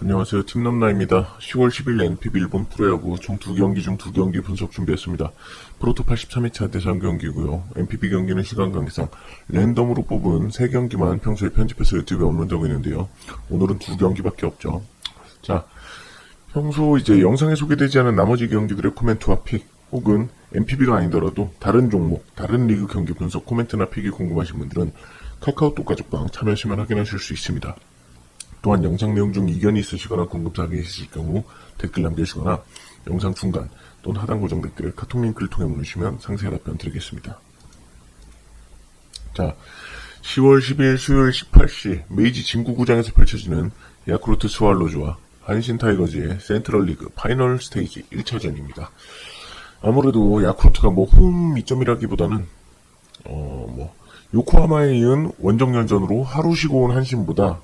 안녕하세요. 팀넘나입니다. 10월 10일 NPB 일본 프로야구 총두 경기 중두 경기 분석 준비했습니다. 프로토 83회차 대상 경기고요. NPB 경기는 시간 관계상 랜덤으로 뽑은 세 경기만 평소에 편집해서 유튜브에 업로드하고 있는데요. 오늘은 두 경기밖에 없죠. 자, 평소 이제 영상에 소개되지 않은 나머지 경기들의 코멘트와 픽 혹은 NPB가 아니더라도 다른 종목, 다른 리그 경기 분석 코멘트나 픽이 궁금하신 분들은 카카오톡 가족방 참여하시면 확인하실 수 있습니다. 또한 영상 내용 중 이견이 있으시거나 궁금사항이 있으실 경우 댓글 남겨주시거나 영상 중간 또는 하단 고정 댓글에 카톡 링크를 통해 보내주시면 상세한 답변 드리겠습니다. 자, 10월 10일 수요일 18시 메이지 진구구장에서 펼쳐지는 야쿠르트 스왈로즈와 한신 타이거즈의 센트럴 리그 파이널 스테이지 1차전입니다. 아무래도 야쿠르트가 뭐 홈 이점이라기보다는 어 뭐 요코하마에 이은 원정연전으로 하루 쉬고 온 한신보다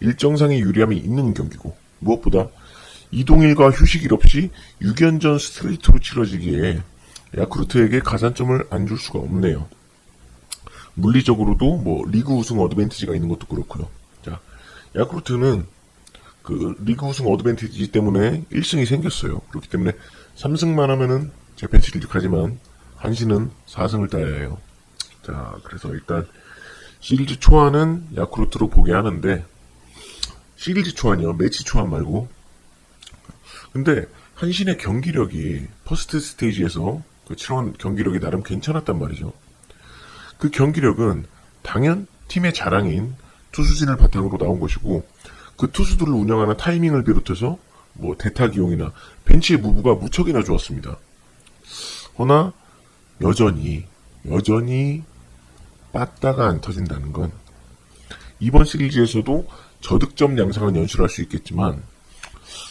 일정상의 유리함이 있는 경기고 무엇보다 이동일과 휴식일 없이 6연전 스트레이트로 치러지기에 야쿠르트에게 가산점을 안 줄 수가 없네요. 물리적으로도 뭐 리그 우승 어드밴티지가 있는 것도 그렇고요. 자, 야쿠르트는 그 리그 우승 어드밴티지 때문에 1승이 생겼어요. 그렇기 때문에 3승만 하면은 시리즈 가지만 한신은 4승을 따야 해요. 자, 그래서 일단 시리즈 초안은 야쿠르트로 보게 하는데 시리즈 초안이요. 매치 초안 말고. 근데 한신의 경기력이 퍼스트 스테이지에서 그 치러온 경기력이 나름 괜찮았단 말이죠. 그 경기력은 당연 팀의 자랑인 투수진을 바탕으로 나온 것이고 그 투수들을 운영하는 타이밍을 비롯해서 뭐 대타 기용이나 벤치의 무브가 무척이나 좋았습니다. 허나 여전히 여전히 빠따가 안 터진다는 건 이번 시리즈에서도 저득점 양상은 연출할 수 있겠지만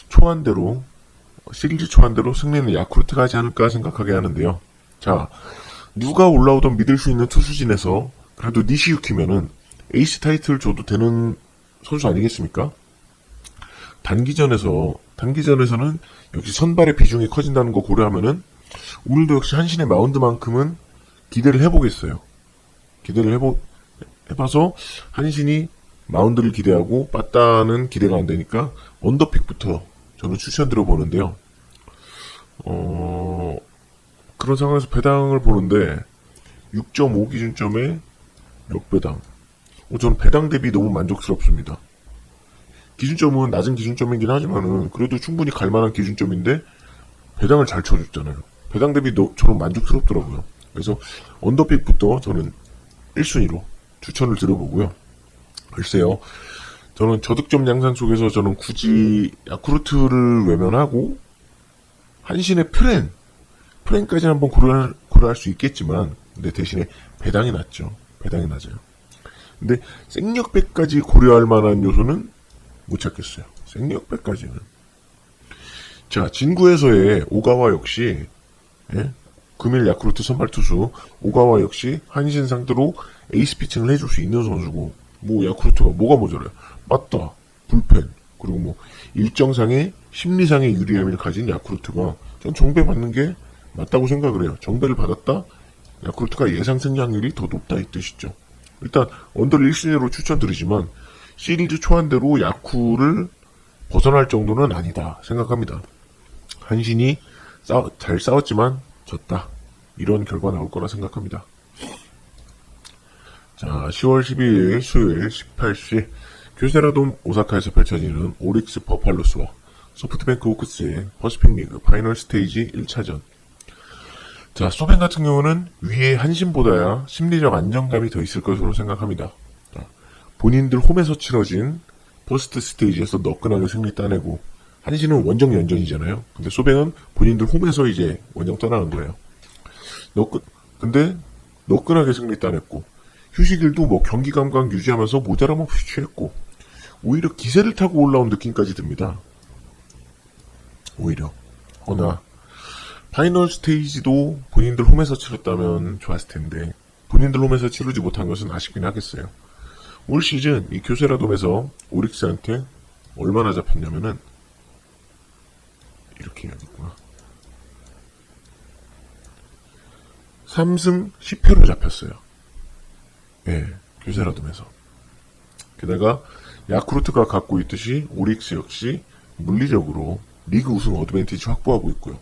초안대로 시리즈 초안대로 승리는 야쿠르트가 하지 않을까 생각하게 하는데요. 자 누가 올라오던 믿을 수 있는 투수진에서 그래도 니시유키면은 에이스 타이틀 줘도 되는 선수 아니겠습니까? 단기전에서 단기전에서는 역시 선발의 비중이 커진다는 거 고려하면은 오늘도 역시 한신의 마운드만큼은 기대를 해보겠어요. 기대를 해보 해봐서 한신이 마운드를 기대하고 빠따는 기대가 안 되니까 언더픽부터 저는 추천 들어보는데요. 어 그런 상황에서 배당을 보는데 6.5 기준점에 역배당. 어, 저는 배당 대비 너무 만족스럽습니다. 기준점은 낮은 기준점이긴 하지만은 그래도 충분히 갈 만한 기준점인데 배당을 잘 쳐줬잖아요. 배당 대비 너, 저는 만족스럽더라고요. 그래서 언더픽부터 저는 1순위로 추천을 드려보고요. 글쎄요. 저는 저득점 양상 속에서 저는 굳이 야쿠르트를 외면하고 한신의 프렌, 프렌까지 한번 고려할, 고려할 수 있겠지만 근데 대신에 배당이 낮죠. 배당이 낮아요. 근데 생력배까지 고려할 만한 요소는 못 찾겠어요. 생력배까지는. 자, 진구에서의 오가와 역시 예? 금일 야쿠르트 선발 투수 오가와 역시 한신 상대로 에이스 피칭을 해줄 수 있는 선수고 뭐 야쿠르트가 뭐가 모자라요? 맞다 불펜 그리고 뭐 일정상의 심리상의 유리함을 가진 야쿠르트가 전 정배 받는 게 맞다고 생각을 해요. 정배를 받았다 야쿠르트가 예상 승리 확률이 더 높다 이 뜻이죠. 일단 언더를 1순위로 추천드리지만 시리즈 초안대로 야쿠를 벗어날 정도는 아니다 생각합니다. 한신이 싸- 잘 싸웠지만 졌다. 이런 결과 나올 거라 생각합니다. 자, 10월 12일 수요일 18시 교세라돔 오사카에서 펼쳐지는 오릭스 버팔로스와 소프트뱅크 호크스의 퍼시픽 리그 파이널 스테이지 1차전. 자, 소벤 같은 경우는 위에 한신보다야 심리적 안정감이 더 있을 것으로 생각합니다. 자, 본인들 홈에서 치러진 퍼스트 스테이지에서 너끈하게 승리 따내고 한신은 원정 연전이잖아요. 근데 소뱅은 본인들 홈에서 이제 원정 떠나는 거예요. 너끈 근데 너끈하게 승리 따냈고 휴식일도 뭐 경기 감각 유지하면서 모자람 없이 취했고 오히려 기세를 타고 올라온 느낌까지 듭니다. 오히려 허나 파이널 스테이지도 본인들 홈에서 치렀다면 좋았을 텐데 본인들 홈에서 치르지 못한 것은 아쉽긴 하겠어요. 올 시즌 이 교세라돔에서 오릭스한테 얼마나 잡혔냐면은 이렇게 해야겠구나. 3승 10패로 잡혔어요. 예, 교세라돔에서. 게다가 야쿠르트가 갖고 있듯이 오릭스 역시 물리적으로 리그 우승 어드밴티지 확보하고 있고요.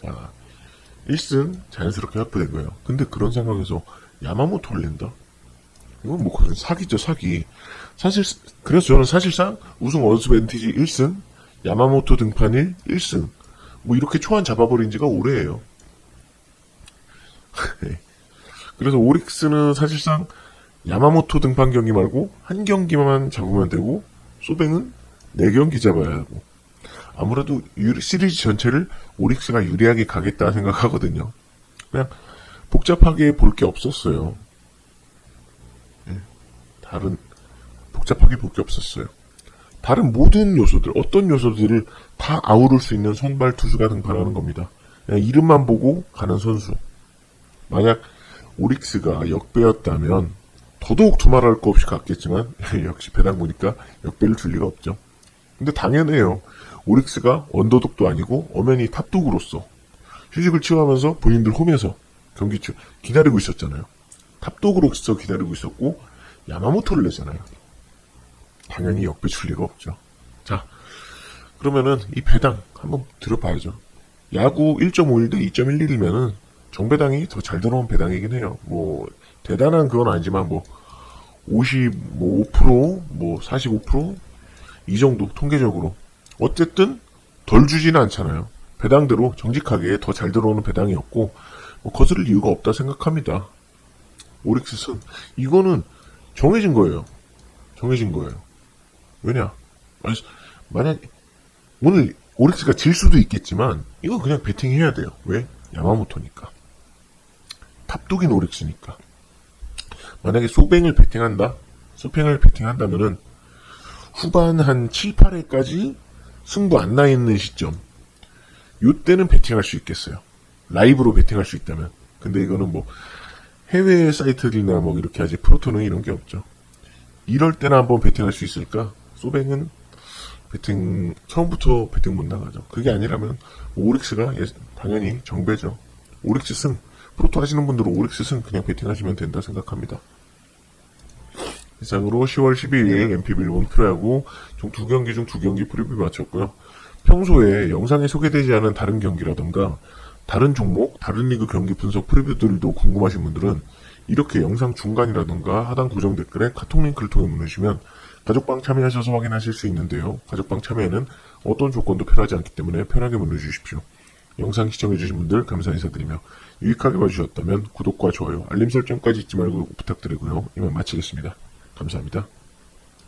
자, 1승 자연스럽게 확보된 거예요. 근데 그런 상황에서 야마모토를 낸다? 이건 뭐 그런 사기죠, 사기. 사실, 그래서 저는 사실상 우승 어드밴티지 1승, 야마모토 등판일 1승, 뭐 이렇게 초안 잡아버린 지가 오래예요. 네. 그래서 오릭스는 사실상 야마모토 등판 경기 말고 한 경기만 잡으면 되고 소뱅은 네 경기 잡아야 하고 아무래도 유- 시리즈 전체를 오릭스가 유리하게 가겠다 생각하거든요. 그냥 복잡하게 볼 게 없었어요. 예. 다른 복잡하게 볼 게 없었어요. 다른 모든 요소들, 어떤 요소들을 다 아우를 수 있는 선발 투수가 등판하는 겁니다. 그냥 이름만 보고 가는 선수. 만약 오릭스가 역배였다면 더더욱 두말할 거 없이 갔겠지만 역시 배당 보니까 역배를 줄 리가 없죠. 근데 당연해요. 오릭스가 언더독도 아니고 엄연히 탑독으로서 휴식을 취하면서 본인들 홈에서 경기 중 기다리고 있었잖아요. 탑독으로서 기다리고 있었고 야마모토를 내잖아요. 당연히 역배 줄 리가 없죠. 자, 그러면은 이 배당 한번 들어봐야죠. 야구 1.51 대 2.11이면은 정배당이 더 잘 들어온 배당이긴 해요. 뭐 대단한 그건 아니지만 뭐 55%, 뭐 45%이 정도 통계적으로 어쨌든 덜 주지는 않잖아요. 배당대로 정직하게 더 잘 들어오는 배당이었고 뭐 거스를 이유가 없다 생각합니다. 오릭스 승 이거는 정해진 거예요. 정해진 거예요. 왜냐? 만약 오늘 오릭스가 질 수도 있겠지만 이건 그냥 배팅해야 돼요. 왜? 야마모토니까. 탑독인 오릭스니까. 만약에 소뱅을 배팅한다? 소팽을 배팅한다면은 후반 한 7, 8회까지 승부 안 나 있는 시점. 요때는 배팅할 수 있겠어요. 라이브로 배팅할 수 있다면. 근데 이거는 뭐 해외 사이트들이나 뭐 이렇게 하지 프로토는 이런 게 없죠. 이럴 때나 한번 배팅할 수 있을까? 소뱅은 배팅 처음부터 배팅 못 나가죠. 그게 아니라면 오릭스가 예- 당연히 정배죠. 오릭스 승 프로토 하시는 분들은 오릭스 승 그냥 배팅하시면 된다 생각합니다. 이상으로 10월 12일 MPB 일본 프로야구 총 두 경기 중 두 경기 프리뷰 마쳤고요. 평소에 영상에 소개되지 않은 다른 경기라던가 다른 종목, 다른 리그 경기 분석 프리뷰들도 궁금하신 분들은 이렇게 영상 중간이라던가 하단 고정 댓글에 카톡 링크를 통해 문의주시면 가족방 참여하셔서 확인하실 수 있는데요. 가족방 참여에는 어떤 조건도 필요하지 않기 때문에 편하게 문의주십시오. 영상 시청해주신 분들 감사 인사드리며 유익하게 봐주셨다면 구독과 좋아요, 알림 설정까지 잊지 말고 부탁드리고요. 이만 마치겠습니다. 감사합니다.